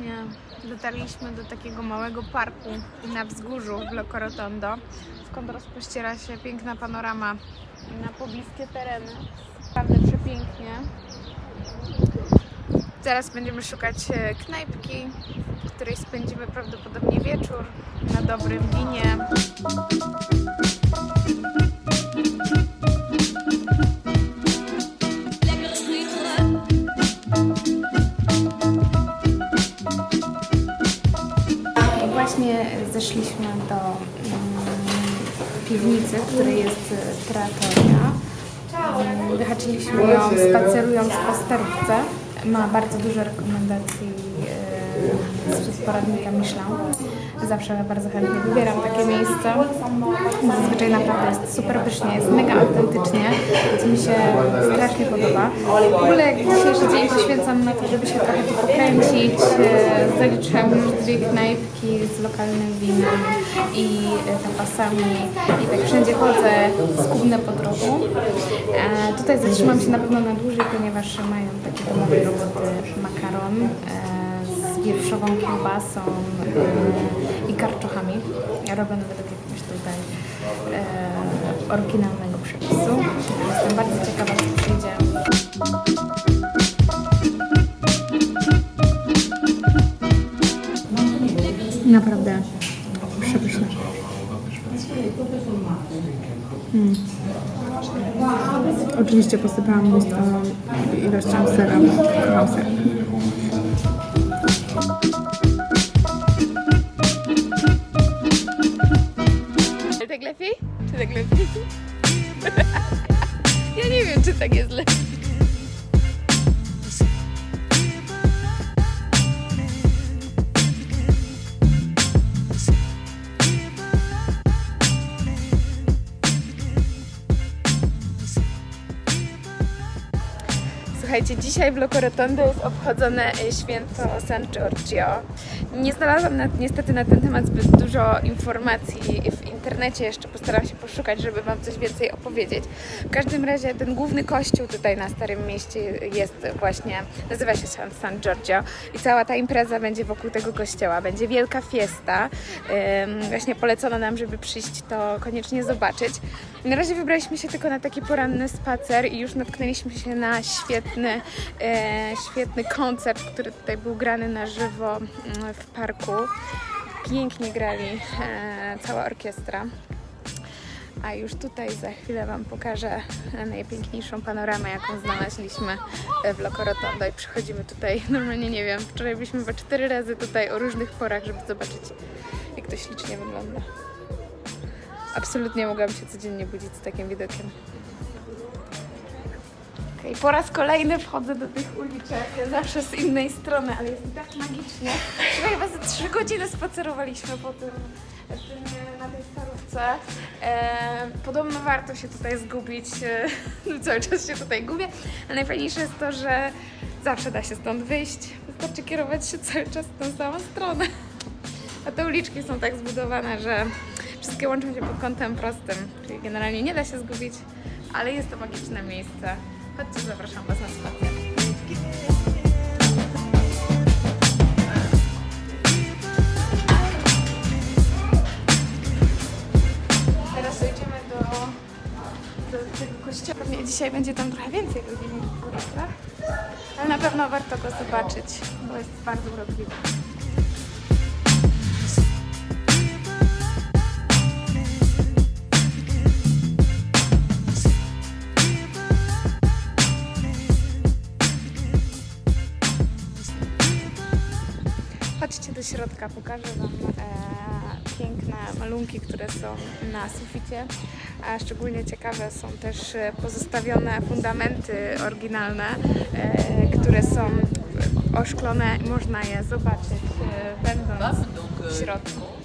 Właśnie dotarliśmy do takiego małego parku na wzgórzu w Loco Rotondo, skąd rozpościera się piękna panorama na pobliskie tereny. Naprawdę przepięknie. Teraz będziemy szukać e, knajpki, w której spędzimy prawdopodobnie wieczór na dobrym winie. Do mm, piwnicy, w której jest trattoria. Mm, Wyhaczyliśmy ją spacerując po sterówce. Ma bardzo dużo rekomendacji e, z poradnika Michelin. Zawsze bardzo chętnie wybieram takie miejsce. Zazwyczaj naprawdę jest super pysznie, jest mega autentycznie, co mi się strasznie podoba. W ogóle dzisiejszy dzień poświęcam na to, żeby się trochę tu pokręcić. E, Zaliczyłam już dwie knajpki z lokalnym winem i e, tapasami i tak wszędzie chodzę, skubnę po drogu. E, tutaj zatrzymam się na pewno na dłużej, ponieważ mają takie domowe roboty makaron e, z wieprzową kiełbasą e, i karczochami. Robione według jakiegoś tutaj e, oryginalnego przepisu. Jestem bardzo ciekawa, co przyjdzie. Naprawdę przepyszne. Mm. Oczywiście posypałam mnóstwo ilością sera, kocham wiem, czy Słuchajcie, dzisiaj w Loco Rotondo jest obchodzone e, święto San Giorgio. Nie znalazłam na, niestety na ten temat zbyt dużo informacji w internecie, jeszcze postaram się poszukać, żeby Wam coś więcej opowiedzieć. W każdym razie ten główny kościół tutaj na Starym Mieście jest właśnie, nazywa się San, Giorgio i cała ta impreza będzie wokół tego kościoła. Będzie wielka fiesta. Właśnie polecono nam, żeby przyjść to koniecznie zobaczyć. Na razie wybraliśmy się tylko na taki poranny spacer i już natknęliśmy się na świetny, e, świetny koncert, który tutaj był grany na żywo mm, w parku. Pięknie grali e, cała orkiestra. A już tutaj za chwilę Wam pokażę najpiękniejszą panoramę, jaką znaleźliśmy w Loco Rotondo i przychodzimy tutaj, normalnie nie wiem, wczoraj byliśmy chyba cztery razy tutaj o różnych porach, żeby zobaczyć jak to ślicznie wygląda. Absolutnie mogłam się codziennie budzić z takim widokiem. Okej, po raz kolejny wchodzę do tych uliczek, zawsze z innej strony, ale jest tak magicznie. Wczoraj chyba ze trzy godziny spacerowaliśmy po tym, tym na tej starówce. E, podobno warto się tutaj zgubić, e, cały czas się tutaj gubię, ale najfajniejsze jest to, że zawsze da się stąd wyjść. Wystarczy kierować się cały czas w tą samą stronę. A te uliczki są tak zbudowane, że wszystkie łączą się pod kątem prostym, czyli generalnie nie da się zgubić, ale jest to magiczne miejsce. Chodźcie, zapraszam Was na spacer. Teraz dojdziemy do, tego kościoła. Pewnie dzisiaj będzie tam trochę więcej ludzi niż w ale na pewno warto go zobaczyć, bo jest bardzo urokliwy. Środka, pokażę Wam e, piękne malunki, które są na suficie. A szczególnie ciekawe są też e, pozostawione fundamenty oryginalne, e, które są oszklone można je zobaczyć e, będąc w środku.